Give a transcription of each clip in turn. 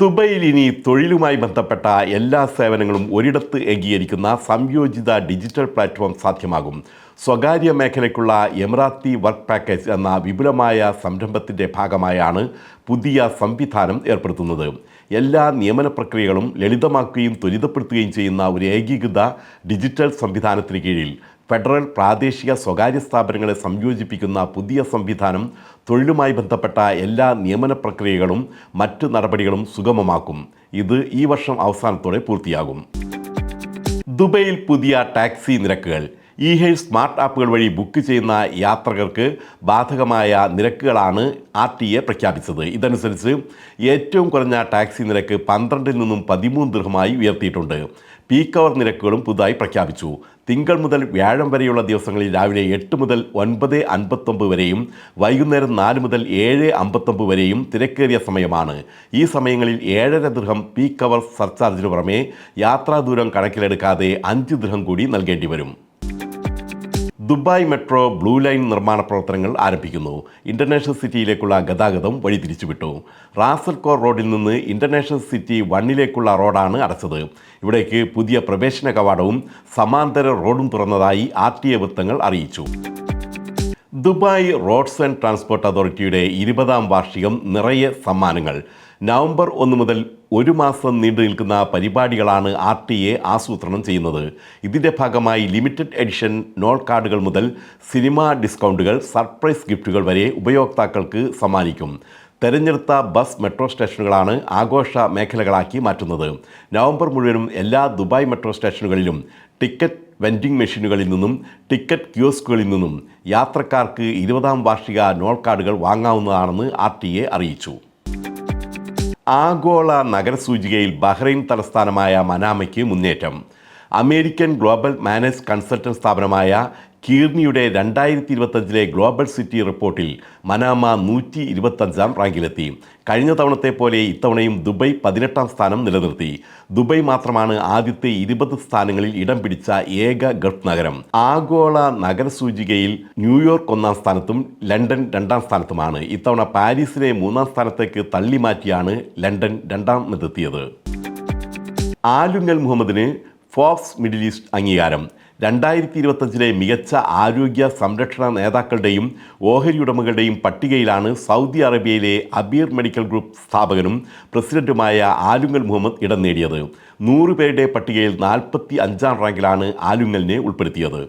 ദുബൈയിൽ ഇനി തൊഴിലുമായി ബന്ധപ്പെട്ട എല്ലാ സേവനങ്ങളും ഒരിടത്ത് ഏകീകരിക്കുന്ന സംയോജിത ഡിജിറ്റൽ പ്ലാറ്റ്ഫോം സാധ്യമാകും. സ്വകാര്യ മേഖലയ്ക്കുള്ള എമിറാത്തി വർക്ക് പാക്കേജ് എന്ന വിപുലമായ സംരംഭത്തിന്റെ ഭാഗമായാണ് പുതിയ സംവിധാനം ഏർപ്പെടുത്തുന്നത്. എല്ലാ നിയമന പ്രക്രിയകളും ലളിതമാക്കുകയും ത്വരിതപ്പെടുത്തുകയും ചെയ്യുന്ന ഒരു ഏകീകൃത ഡിജിറ്റൽ സംവിധാനത്തിന് കീഴിൽ ഫെഡറൽ പ്രാദേശിക സ്വകാര്യ സ്ഥാപനങ്ങളെ സംയോജിപ്പിക്കുന്ന പുതിയ സംവിധാനം തൊഴിലുമായി ബന്ധപ്പെട്ട എല്ലാ നിയമന പ്രക്രിയകളും മറ്റ് നടപടികളും സുഗമമാക്കും. ഇത് ഈ വർഷം അവസാനത്തോടെ പൂർത്തിയാകും. ദുബൈയിൽ പുതിയ ടാക്സി നിരക്കുകൾ. ഇ ഹെൽ സ്മാർട്ട് ആപ്പുകൾ വഴി ബുക്ക് ചെയ്യുന്ന യാത്രകർക്ക് ബാധകമായ നിരക്കുകളാണ് ആർ ടി എ പ്രഖ്യാപിച്ചത്. ഇതനുസരിച്ച് ഏറ്റവും കുറഞ്ഞ ടാക്സി നിരക്ക് പന്ത്രണ്ടിൽ നിന്നും പതിമൂന്ന് ദൃഹമായി ഉയർത്തിയിട്ടുണ്ട്. പീക്ക് അവർ നിരക്കുകളും പുതുതായി പ്രഖ്യാപിച്ചു. തിങ്കൾ മുതൽ വ്യാഴം വരെയുള്ള ദിവസങ്ങളിൽ രാവിലെ എട്ട് മുതൽ ഒൻപത് അൻപത്തൊമ്പത് വരെയും വൈകുന്നേരം നാല് മുതൽ ഏഴ് അമ്പത്തൊമ്പത് വരെയും തിരക്കേറിയ സമയമാണ്. ഈ സമയങ്ങളിൽ ഏഴര ദൃഹം പീക്ക് അവർ സർചാർജിന് പുറമെ യാത്രാ ദൂരം കണക്കിലെടുക്കാതെ അഞ്ച് ദൃഹം കൂടി നൽകേണ്ടി വരും. ദുബായ് മെട്രോ ബ്ലൂ ലൈൻ നിർമ്മാണ പ്രവർത്തനങ്ങൾ ആരംഭിക്കുന്നു. ഇന്റർനാഷണൽ സിറ്റിയിലേക്കുള്ള ഗതാഗതം വഴിതിരിച്ചുവിട്ടു റാസൽ കോർ റോഡിൽ നിന്ന് ഇന്റർനാഷണൽ സിറ്റി വണ്ണിലേക്കുള്ള റോഡാണ് അടച്ചത്. ഇവിടേക്ക് പുതിയ പ്രവേശന കവാടവും സമാന്തര റോഡും തുറന്നതായി ആർ ടി എ വൃത്തങ്ങൾ അറിയിച്ചു. ദുബായ് റോഡ്സ് ആൻഡ് ട്രാൻസ്പോർട്ട് അതോറിറ്റിയുടെ ഇരുപതാം വാർഷികം നിറയെ സമ്മാനങ്ങൾ. നവംബർ ഒന്ന് മുതൽ ഒരു മാസം നീണ്ടു നിൽക്കുന്ന പരിപാടികളാണ് ആർ ടി എ ആസൂത്രണം ചെയ്യുന്നത്. ഇതിന്റെ ഭാഗമായി ലിമിറ്റഡ് എഡിഷൻ നോൾ കാർഡുകൾ മുതൽ സിനിമാ ഡിസ്കൗണ്ടുകൾ സർപ്രൈസ് ഗിഫ്റ്റുകൾ വരെ ഉപയോക്താക്കൾക്ക് സമ്മാനിക്കും. തെരഞ്ഞെടുത്ത ബസ് മെട്രോ സ്റ്റേഷനുകളാണ് ആഘോഷ മേഖലകളാക്കി മാറ്റുന്നത്. നവംബർ മുഴുവനും എല്ലാ ദുബായ് മെട്രോ സ്റ്റേഷനുകളിലും ടിക്കറ്റ് വെൻഡിംഗ് മെഷീനുകളിൽ നിന്നും ടിക്കറ്റ് കിയോസ്കുകളിൽ നിന്നും യാത്രക്കാർക്ക് ഇരുപതാം വാർഷിക നോൾ കാർഡുകൾ വാങ്ങാവുന്നതാണെന്ന് ആർ അറിയിച്ചു. ആഗോള നഗരസൂചികയിൽ ബഹ്റൈൻ തലസ്ഥാനമായ മനാമയ്ക്ക് മുന്നേറ്റം. അമേരിക്കൻ ഗ്ലോബൽ മാനേജ് കൺസൾട്ടന്റ് സ്ഥാപനമായ കീർണിയുടെ രണ്ടായിരത്തി ഇരുപത്തഞ്ചിലെ ഗ്ലോബൽ സിറ്റി റിപ്പോർട്ടിൽ മനാമ നൂറ്റി ഇരുപത്തഞ്ചാം റാങ്കിലെത്തി. കഴിഞ്ഞ തവണത്തെ പോലെ ഇത്തവണയും ദുബൈ പതിനെട്ടാം സ്ഥാനം നിലനിർത്തി. ദുബൈ മാത്രമാണ് ആദ്യത്തെ ഇരുപത് സ്ഥാനങ്ങളിൽ ഇടം പിടിച്ച ഏക ഗൾഫ് നഗരം. ആഗോള നഗരസൂചികയിൽ ന്യൂയോർക്ക് ഒന്നാം സ്ഥാനത്തും ലണ്ടൻ രണ്ടാം സ്ഥാനത്തുമാണ്. ഇത്തവണ പാരീസിനെ മൂന്നാം സ്ഥാനത്തേക്ക് തള്ളി മാറ്റിയാണ് ലണ്ടൻ രണ്ടാമതെത്തിയത് ആലുങ്ങൽ മുഹമ്മദിന് ഫോക്സ് മിഡിൽ ഈസ്റ്റ് അംഗീകാരം. രണ്ടായിരത്തി ഇരുപത്തഞ്ചിലെ മികച്ച ആരോഗ്യ സംരക്ഷണ നേതാക്കളുടെയും ഓഹരി ഉടമകളുടെയും പട്ടികയിലാണ് സൗദി അറേബ്യയിലെ അബീർ മെഡിക്കൽ ഗ്രൂപ്പ് സ്ഥാപകനും പ്രസിഡന്റുമായ ആലുങ്ങൽ മുഹമ്മദ് ഇടം നേടിയത്. നൂറ് പേരുടെ പട്ടികയിൽ നാൽപ്പത്തി അഞ്ചാം റാങ്കിലാണ് ആലുങ്ങലിനെ ഉൾപ്പെടുത്തിയത്.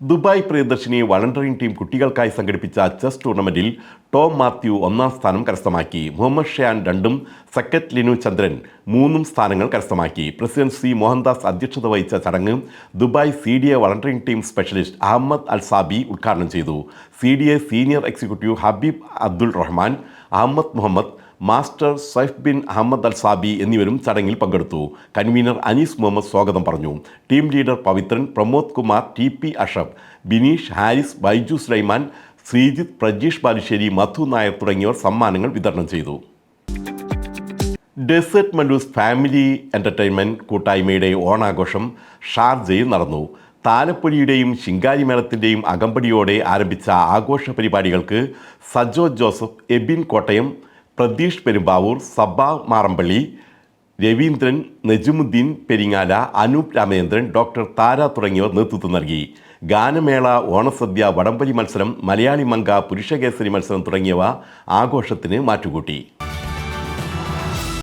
ദുബായ് പ്രിയദർശിനി വളണ്ടറിംഗ് ടീം കുട്ടികൾക്കായി സംഘടിപ്പിച്ച ചെസ് ടൂർണമെന്റിൽ ടോം മാത്യു ഒന്നാം സ്ഥാനം കരസ്ഥമാക്കി മുഹമ്മദ് ഷയാൻ രണ്ടും സക്കറ്റ് ലിനു ചന്ദ്രൻ മൂന്നും സ്ഥാനങ്ങൾ കരസ്ഥമാക്കി. പ്രസിഡന്റ് സി മോഹൻദാസ് അധ്യക്ഷത വഹിച്ച ചടങ്ങ് Dubai C D A volunteering team specialist Ahmed Alsabi ഉദ്ഘാടനം ചെയ്തു. C D A senior executive Habib Abdul Rahman Ahmed Muhammad master Saif bin Ahmed Al Sabi എന്നിവരും ചടങ്ങിൽ പങ്കെടുത്തു. കൺവീനർ അനീസ് മുഹമ്മദ് സ്വാഗതം പറഞ്ഞു. Team leader Pavithran Pramod Kumar T P Ashraf Bineesh Haris Baiju Sulaiman Sreejith Prajeesh Balussery Madhu Nair തുടങ്ങിയവർ സമ്മാനങ്ങൾ വിതരണം ചെയ്തു. Desert Mallus family entertainment കൂട്ടായ്മയുടെ ഓണാഘോഷം ഷാർജയിൽ നടന്നു. താലപ്പൊലിയുടെയും ശിങ്കാരി മേളത്തിന്റെയും അകമ്പടിയോടെ ആരംഭിച്ച ആഘോഷ പരിപാടികൾക്ക് സജോ ജോസഫ് എബിൻ കോട്ടയം പ്രതീഷ് പെരുമ്പാവൂർ സബ മാറമ്പള്ളി രവീന്ദ്രൻ നജുമുദ്ദീൻ പെരിങ്ങാല അനൂപ് രാമചന്ദ്രൻ ഡോക്ടർ താര തുടങ്ങിയവർ നേതൃത്വം നൽകി. ഗാനമേള ഓണസദ്യ വടംവലി മത്സരം മലയാളി മങ്ക പുരുഷകേസരി മത്സരം തുടങ്ങിയവ ആഘോഷത്തിന് മാറ്റുകൂട്ടി.